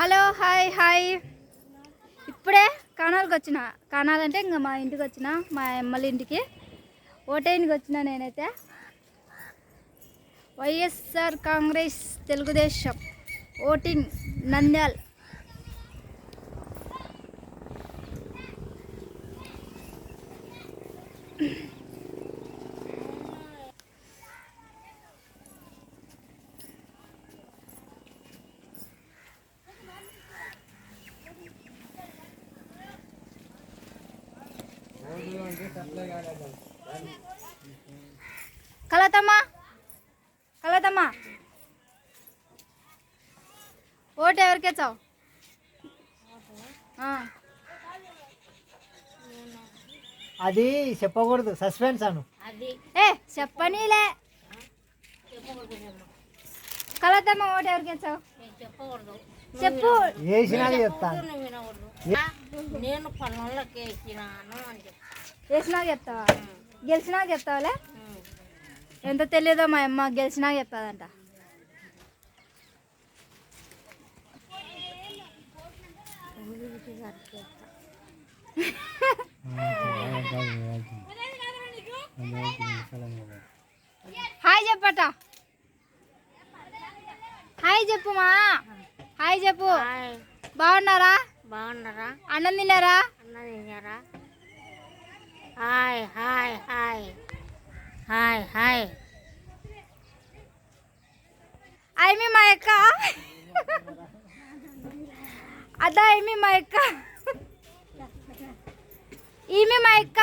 Hello hi hi. ఇప్పుడే కానాలకు వచ్చిన. కానాలంటే ఇంకా మా ఇంటికి వచ్చిన మా అమ్మల ఇంటికి. ఓటేనికి వచ్చిన నేనైతే. వైఎస్ఆర్ కాంగ్రెస్ తెలుగుదేశం. ఓటింగ్ నంద్యాల్. కలతమ్మా కలతమ్మా. ఓటు ఎవరికి వచ్చావు అది చెప్పకూడదు సస్పెన్స్ అను. ఏ చెప్పనీలే. కలతమ్మ ఓటు ఎవరికి వచ్చావు చెప్పు. వేసినాక చెప్తాను. నేను పనులకి ఎక్కినాను అని చెప్పి. వేసినాక చెప్తావా? గెలిచినాక చెప్తావాలే? ఎంత తెలియదో మా అమ్మ గెలిచినాక చెప్తాదంట. హాయ్ చెప్పట. హాయ్ చెప్పు మా. హాయ్ చెప్పు. హాయ్. బాగున్నారా? బాగున్నారా? అన్నం తిన్నారా? అన్న తిన్నారా? Hi hi hi. Hi hi. ఐమి మా అక్క. అదా ఏమి మా అక్క. ఈమె మా అక్క.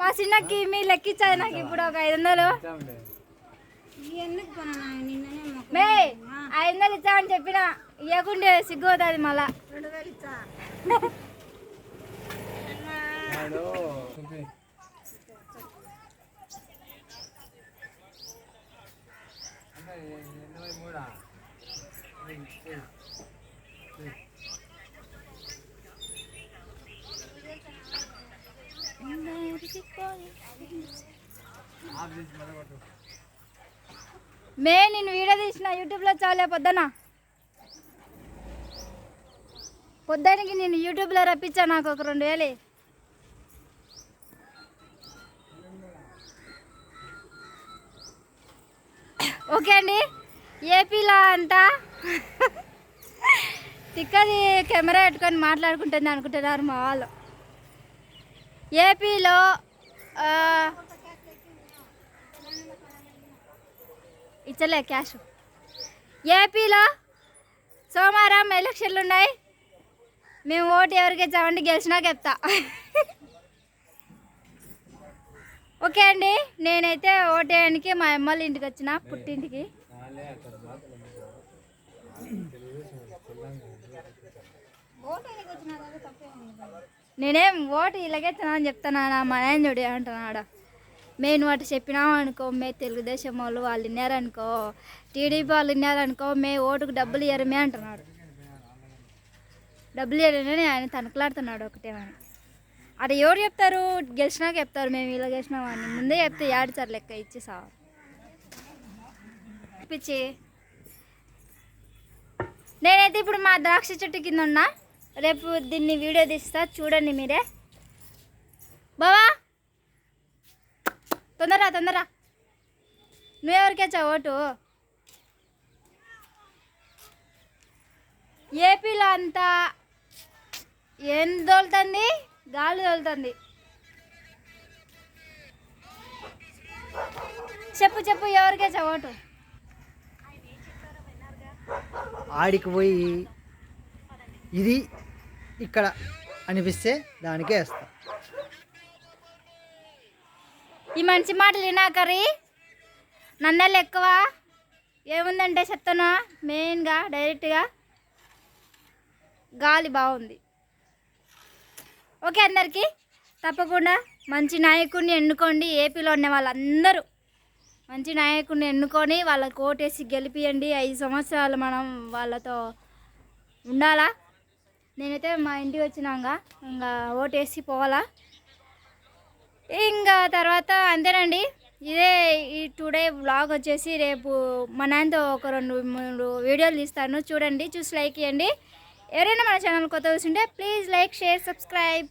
మా చిన్నకి ఈమె లెక్కించాయి నాకు ఇప్పుడు ఒక ఐదు వందలు. మే ఐదు వందలు ఇచ్చామని చెప్పిన. ఇవ్వకుండే సిగ్గుపోతుంది మళ్ళా. మే నేను వీడియో తీసిన యూట్యూబ్లో చాలే పొద్దున. పొద్దునికి నేను యూట్యూబ్లో రప్పించా నాకు ఒక రెండు వేలు. ఓకే అండి. ఏపీలో అంతా తిక్కది కెమెరా పెట్టుకొని మాట్లాడుకుంటుంది అనుకుంటున్నారు మా వాళ్ళు. ఏపీలో ఇచ్చలే క్యాష్. ఏపీలో సోమవారం ఎలక్షన్లు ఉన్నాయి మేము ఓటు ఎవరికి ఇచ్చామంటే గెలిచినా చెప్తా ఓకే అండి నేనైతే ఓటేయడానికి మా అమ్మల ఇంటికి వచ్చిన పుట్టింటికి. నేనేం ఓటు ఇలాగే అని చెప్తానా మా నాయన చూడు అంటున్నాడు. మేము వాటి చెప్పినాం అనుకో మే తెలుగుదేశం వాళ్ళు వాళ్ళు విన్నారనుకో టీడీపీ వాళ్ళు విన్నారనుకో మే ఓటుకు డబ్బులు ఇయ్యరమే అంటున్నాడు డబ్బులు ఇయ్యరని ఆయన తనకలాడుతున్నాడు ఒకటేమని అక్కడ ఎవరు చెప్తారు? గెలిచినాక చెప్తారు మేము ఇలా గెలిచినామని ముందే చెప్తే ఏడుచారు లెక్క ఇచ్చి సార్. పిచ్చి. నేనైతే ఇప్పుడు మా ద్రాక్ష చెట్టు కింద ఉన్నా. రేపు దీన్ని వీడియో తీస్తా చూడండి మీరే. బావా! తొందరరా తొందరరా. నువ్వెవరికేచ్చా ఓటు? ఏపీలో అంతా ఏం తోలుతుంది? గాలి తోలుతుంది. చెప్పు చెప్పు ఎవరికేచ్చా ఓటు? ఆడికి పోయి ఇది ఇక్కడ అనిపిస్తే దానికే వేస్తా. ఈ మంచి మాటలు వినాకరి నందలు ఎక్కువ? ఏముందంటే చెప్తానా మెయిన్గా డైరెక్ట్గా. గాలి బాగుంది. ఓకే అందరికీ తప్పకుండా మంచి నాయకుడిని ఎన్నుకోండి. ఏపీలో ఉన్న వాళ్ళందరూ మంచి నాయకుడిని ఎన్నుకొని వాళ్ళకి ఓటేసి గెలిపియండి. ఐదు సంవత్సరాలు మనం వాళ్ళతో ఉండాలా? నేనైతే మా ఇంటికి వచ్చినాక ఇంకా ఓటేసి పోవాలా? ఇంకా తర్వాత అంతేనండి. ఇదే ఈ టుడే బ్లాగ్ వచ్చేసి రేపు మా నాన్నతో ఒక రెండు మూడు వీడియోలు తీస్తాను. చూడండి చూసి లైక్ ఇవ్వండి ఎవరైనా మన ఛానల్ కొత్త చూసింటే ప్లీజ్ లైక్ షేర్ సబ్స్క్రైబ్.